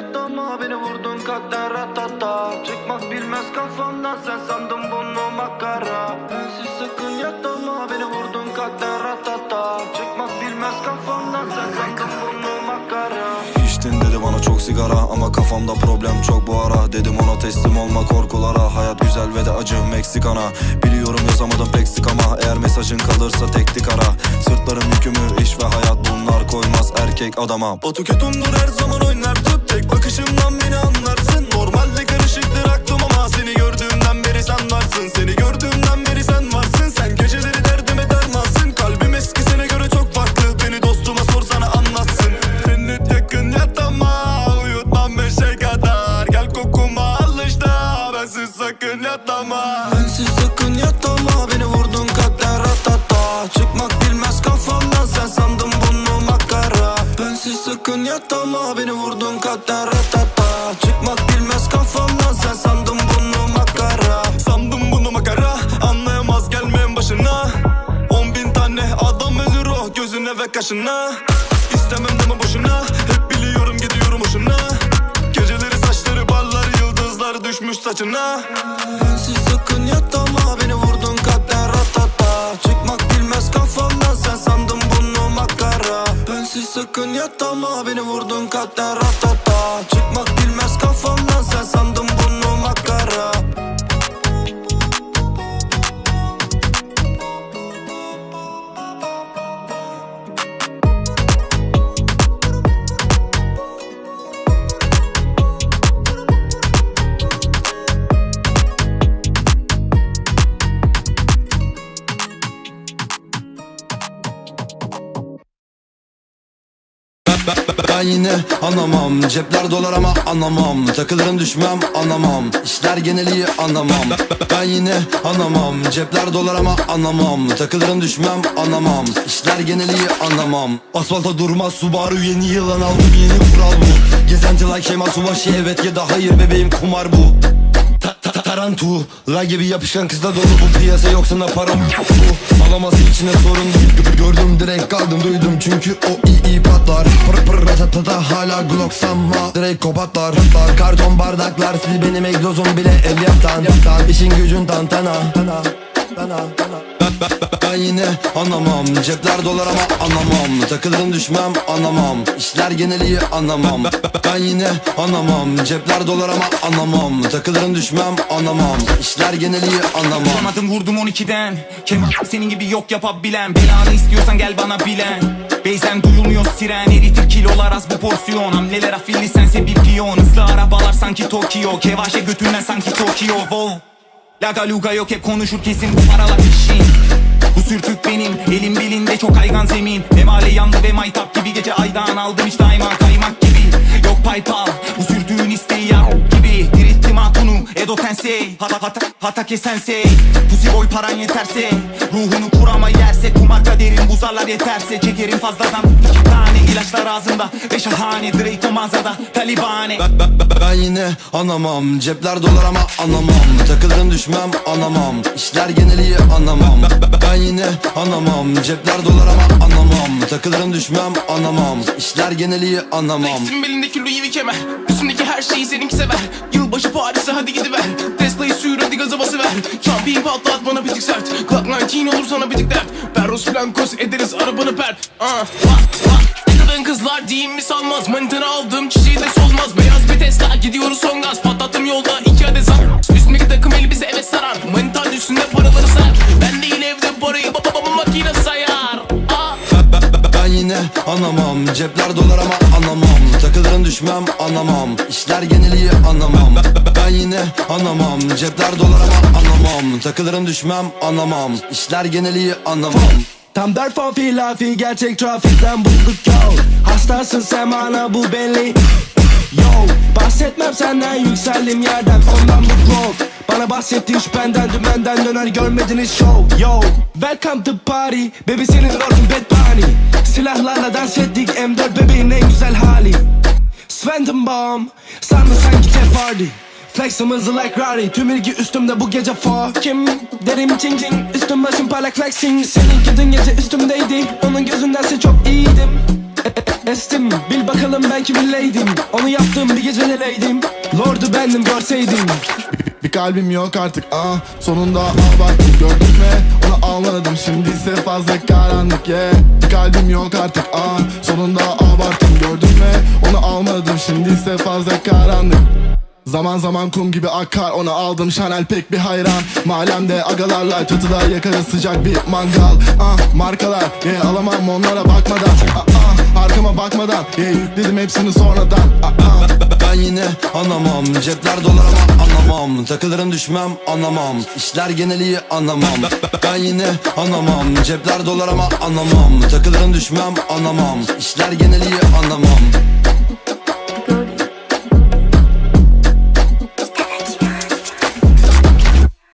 yatağıma Beni vurdun kalpten ratata. Çıkmak bilmez kafamdan Sen sandın bunu makara. Bensiz sakın yatağıma Beni vurdun kalpten ratata. Çıkmak bilmez kafamdan Sen sandın bunu makara. İçtin dedi bana çok sigara Ama kafamda problem çok bu ara. Dedim ona teslim olma korkulara. Hayat güzel ve de acı Meksikana. Biliyorum yazamadım pek sık ama Eğer mesajın kalırsa teknik ara. Sırtların yükümü erkek adama. Batu ketumdur her zaman oynar tüp Tek bakışımdan beni anlarsın. Normalde karışıktır aklım ama Seni gördüğümden beri sen varsın. Seni gördüğümden beri sen varsın. Sen geceleri derdime dermansın. Kalbim eskisine göre çok farklı. Beni dostuma sorsana anlatsın. Cennet yakın yatama Uyutmam beşe kadar. Gel kokuma alış da Bensiz sakın yatama yatama Beni vurdun kalpten ratata. Çıkmak bilmez kafamdan Sen sandın bunu makara. Sandım bunu makara Anlayamaz gelmeyen başına. On bin tane adam ölür o Gözüne ve kaşına. İstemem deme boşuna Hep biliyorum gidiyorum hoşuna. Geceleri saçları ballar Yıldızlar düşmüş saçına. Bensiz sakın yatama Beni yatama Beni vurdun kalpten ratata Ben yine anlamam. Cepler dolar ama anlamam. Takılırım düşmem anlamam. İşler geneliği anlamam. Ben yine anlamam. Cepler dolar ama anlamam. Takılırım düşmem anlamam. İşler geneliği anlamam. Asfalta durmaz Subaru yeni yılan aldım yeni kural bu. Gezenti like Kemal Subaşı evet ya da hayır bebeğim kumar bu Ta- Tarantula gibi yapışkan kızla dolu bu piyasa. Yoksa da param? Bu Alaması içine sorun. Gördüm direkt kaldım duydum. Çünkü o iyi iyi patlar. Pır pır ratatata hala Glock sanma. Direkt kopatlar Karton bardaklar siz benim egzozum bile elyaftan. İşin gücün tantana. Tana, tana, tana. Ben yine anlamam Cepler dolar ama anlamam Takılırım düşmem anlamam İşler geneliği anlamam Ben yine anlamam Cepler dolar ama anlamam Takılırım düşmem anlamam İşler geneliği anlamam Vuramadım vurdum 12'den Kemal senin gibi yok yapabilen. Belanı istiyorsan gel bana bilen. Beyzen duyulmuyor siren. Eritir kilolar az bu porsiyon. Hamleler afilli sense bir piyon. Hızlı arabalar sanki Tokyo. Kevaşe götünden sanki Tokyo. Wow. Laga luga yok hep konuşur kesin. Bu paralar işin Bu sürtük benim elim bilinde çok kaygan zemin. Emale yandı ve maytap gibi gece aydan aldım hiç daima kaymak gibi. Yok paypal Edo Tensei Hata hata Hatake Sensei Pussy boy paran yeterse Ruhunu kurama yerse. Kumar kaderin buzarlar yeterse. Çekerim fazladan iki tane ilaçlar ağzımda Ve şahane Drake'o mağazada Talibane. Ben yine anlamam Cepler dolar ama anlamam Takılırım düşmem anlamam İşler geneliği anlamam Ben yine anlamam Cepler dolar ama anlamam Takılırım düşmem anlamam İşler geneliği anlamam Flex'in belindeki Louis V kemer. Üstündeki her şeyi seninki sever. Yılbaşı Paris'e hadi gidiver. Tesla'yı sür hadi gaza basıver. Çampiyi patlat bana bir sert. Glock 19 olur sana bir tık dert. Perros Blancos ederiz arabanı pert uh, what? Kadın kızlar diyeyim mi salmaz? Manitanı aldım çiçeği de solmaz. Beyaz bir Tesla gidiyoruz son gaz. Patlattım yolda iki adet zam. Üstümdeki takım elbise evet sarar Manitanın yine anlamam Cepler dolar ama anlamam Takılırım düşmem anlamam İşler geneliği anlamam Ben yine anlamam Cepler dolar ama anlamam Takılırım düşmem anlamam İşler geneliği anlamam Tam derfan filafi gerçek trafikten bulduk yol Hastasın sen bana bu belli. Yo bahsetmem senden yükseldim yerden. Ondan bu growth Bana bahsettiğin şüphenden dümenden döner görmediniz show. Yo welcome to party. Baby senin rolün bad bunny Silahlarla dans ettik M4 bebeğin en güzel hali. Svendim bomb Sandı sanki Jeff Hardy. Flexim hızlı like Rari Tüm ilgi üstümde bu gece Kim derim ching ching Üstüm başım parlak flexing. Seninki dün gece üstümdeydi Onun gözündense çok iyiydim Estim bil bakalım ben kimin leydim Onu yaptım bir gece neleydim Lordu bendim görseydin Bir kalbim yok artık ah Sonunda abarttım gördün mü? Onu almadım şimdi ise fazla karanlık yeah. Bir kalbim yok artık ah Sonunda abarttım gördün mü? Onu almadım şimdi ise fazla karanlık. Zaman zaman kum gibi akar Onu aldım Chanel pek bir hayran. Mahallemde agalarla çatıda yakarız sıcak bir mangal. Ah, Markalar yeah, alamam onlara bakmadan. Ah, ah, Arkama bakmadan yeah, yükledim hepsini sonradan. Ben yine anlamam Cepler dolar ama anlamam Takılırım düşmem anlamam İşler geneli anlamam Ben yine anlamam Cepler dolar ama anlamam Takılırım düşmem anlamam İşler geneli anlamam